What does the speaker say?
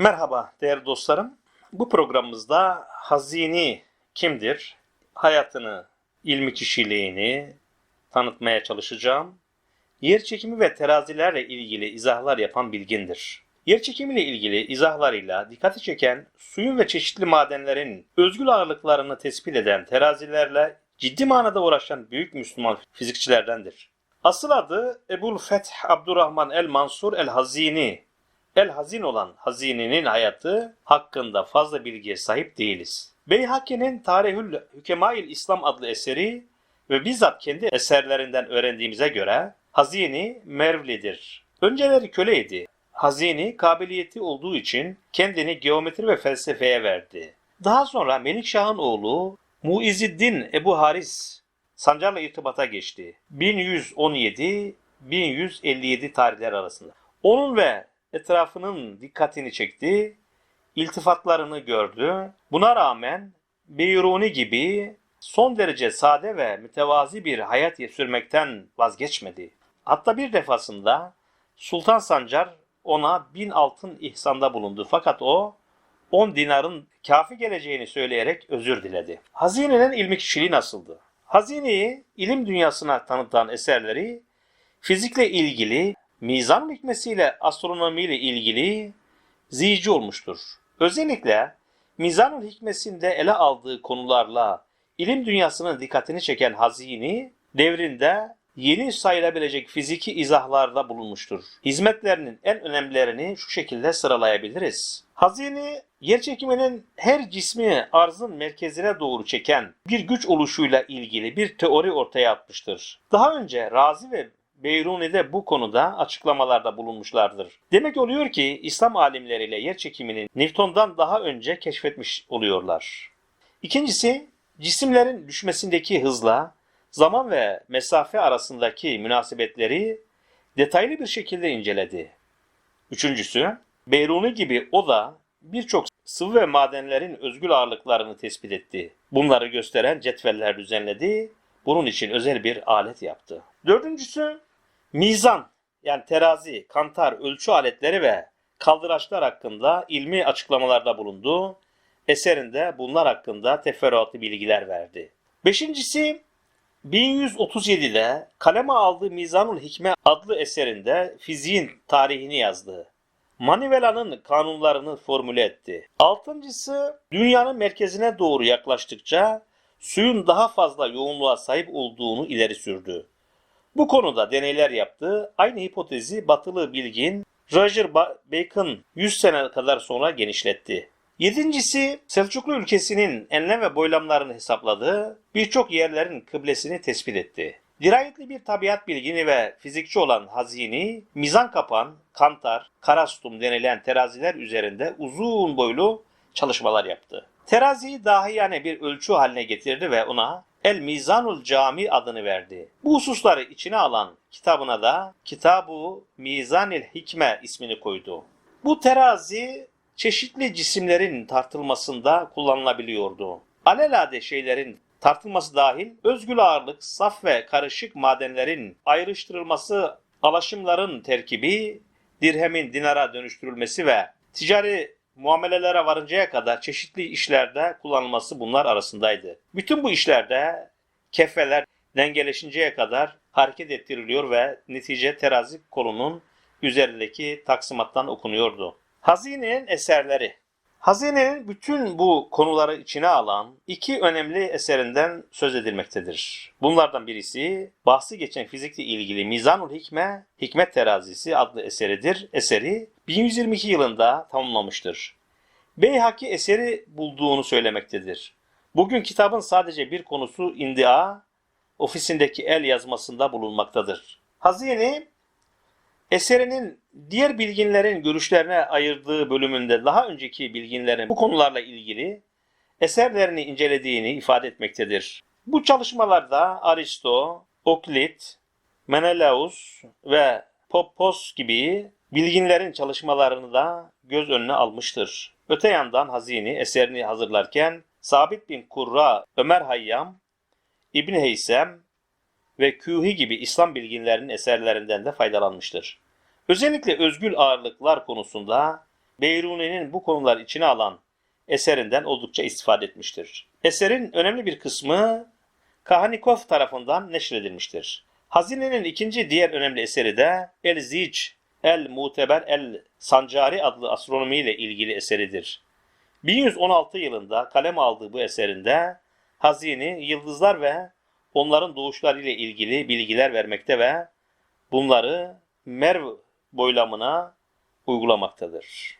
Merhaba değerli dostlarım. Bu programımızda Hazini kimdir? Hayatını, ilmi kişiliğini tanıtmaya çalışacağım. Yer çekimi ve terazilerle ilgili izahlar yapan bilgindir. Yer çekimiyle ilgili izahlarıyla dikkati çeken suyun ve çeşitli madenlerin özgül ağırlıklarını tespit eden terazilerle ciddi manada uğraşan büyük Müslüman fizikçilerdendir. Asıl adı Ebul Feth Abdurrahman el Mansur el Hazini El hazin olan hazinenin hayatı hakkında fazla bilgiye sahip değiliz. Beyhaki'nin Tarihül Hükemail İslam adlı eseri ve bizzat kendi eserlerinden öğrendiğimize göre Hazini Mervlidir. Önceleri köleydi. Hazini kabiliyeti olduğu için kendini geometri ve felsefeye verdi. Daha sonra Melikşah'ın oğlu Muiziddin Ebu Haris Sancar'la irtibata geçti. 1117-1157 tarihler arasında. Onun ve etrafının dikkatini çekti, iltifatlarını gördü. Buna rağmen Beyruni gibi son derece sade ve mütevazi bir hayat sürmekten vazgeçmedi. Hatta bir defasında Sultan Sancar ona bin altın ihsanda bulundu fakat o 10 dinarın kafi geleceğini söyleyerek özür diledi. Hazine'nin ilmi kişiliği nasıldı? Hazine'yi ilim dünyasına tanıtan eserleri fizikle ilgili mizan hikmesiyle astronomiyle ilgili zici olmuştur. Özellikle mizanın hikmesinde ele aldığı konularla ilim dünyasının dikkatini çeken Hazini devrinde yeni sayılabilecek fiziki izahlarda bulunmuştur. Hizmetlerinin en önemlilerini şu şekilde sıralayabiliriz. Hazini yer çekiminin her cismi arzın merkezine doğru çeken bir güç oluşuyla ilgili bir teori ortaya atmıştır. Daha önce Razi ve Beyruni'de bu konuda açıklamalarda bulunmuşlardır. Demek oluyor ki İslam alimleriyle yer çekimini Newton'dan daha önce keşfetmiş oluyorlar. İkincisi, cisimlerin düşmesindeki hızla zaman ve mesafe arasındaki münasebetleri detaylı bir şekilde inceledi. Üçüncüsü, Beyruni gibi o da birçok sıvı ve madenlerin özgül ağırlıklarını tespit etti. Bunları gösteren cetveller düzenledi. Bunun için özel bir alet yaptı. Dördüncüsü, Mizan yani terazi, kantar, ölçü aletleri ve kaldıraçlar hakkında ilmi açıklamalarda bulundu. Eserinde bunlar hakkında teferruatlı bilgiler verdi. Beşincisi 1137'de kaleme aldığı Mizanul Hikme adlı eserinde fiziğin tarihini yazdı. Manivela'nın kanunlarını formüle etti. Altıncısı dünyanın merkezine doğru yaklaştıkça suyun daha fazla yoğunluğa sahip olduğunu ileri sürdü. Bu konuda deneyler yaptı. Aynı hipotezi batılı bilgin Roger Bacon 100 sene kadar sonra genişletti. Yedincisi Selçuklu ülkesinin enlem ve boylamlarını hesapladı. Birçok yerlerin kıblesini tespit etti. Dirayetli bir tabiat bilgini ve fizikçi olan Hazini, mizan kapan, kantar, karastum denilen teraziler üzerinde uzun boylu çalışmalar yaptı. Teraziyi dahiyane bir ölçü haline getirdi ve ona El Mizanul Cami adını verdi. Bu hususları içine alan kitabına da Kitabu Mizanil Hikme ismini koydu. Bu terazi çeşitli cisimlerin tartılmasında kullanılabiliyordu. Alelade şeylerin tartılması dahil özgül ağırlık, saf ve karışık madenlerin ayrıştırılması, alaşımların terkibi, dirhemin dinara dönüştürülmesi ve ticari muamelelere varıncaya kadar çeşitli işlerde kullanılması bunlar arasındaydı. Bütün bu işlerde kefeler dengeleşinceye kadar hareket ettiriliyor ve netice terazi kolunun üzerindeki taksimattan okunuyordu. Hazinenin eserleri Hazinenin bütün bu konuları içine alan iki önemli eserinden söz edilmektedir. Bunlardan birisi bahsi geçen fizikle ilgili Mizanul Hikme, Hikmet Terazisi adlı eseridir. Eseri 1122 yılında tamamlamıştır. Beyhaki eseri bulduğunu söylemektedir. Bugün kitabın sadece bir konusu india, ofisindeki el yazmasında bulunmaktadır. Hazine eserinin diğer bilginlerin görüşlerine ayırdığı bölümünde daha önceki bilginlerin bu konularla ilgili eserlerini incelediğini ifade etmektedir. Bu çalışmalarda Aristo, Oklit, Menelaus ve Poppos gibi bilginlerin çalışmalarını da göz önüne almıştır. Öte yandan Hazini eserini hazırlarken Sabit bin Kurra, Ömer Hayyam, İbn Heysem ve Kühi gibi İslam bilginlerinin eserlerinden de faydalanmıştır. Özellikle özgül ağırlıklar konusunda Beyruni'nin bu konular içine alan eserinden oldukça istifade etmiştir. Eserin önemli bir kısmı Kahanikov tarafından neşredilmiştir. Hazine'nin ikinci diğer önemli eseri de El Zic El Muteber El Sancari adlı astronomiyle ilgili eseridir. 1116 yılında kalem aldığı bu eserinde Hazini yıldızlar ve onların doğuşları ile ilgili bilgiler vermekte ve bunları Merv boylamına uygulamaktadır.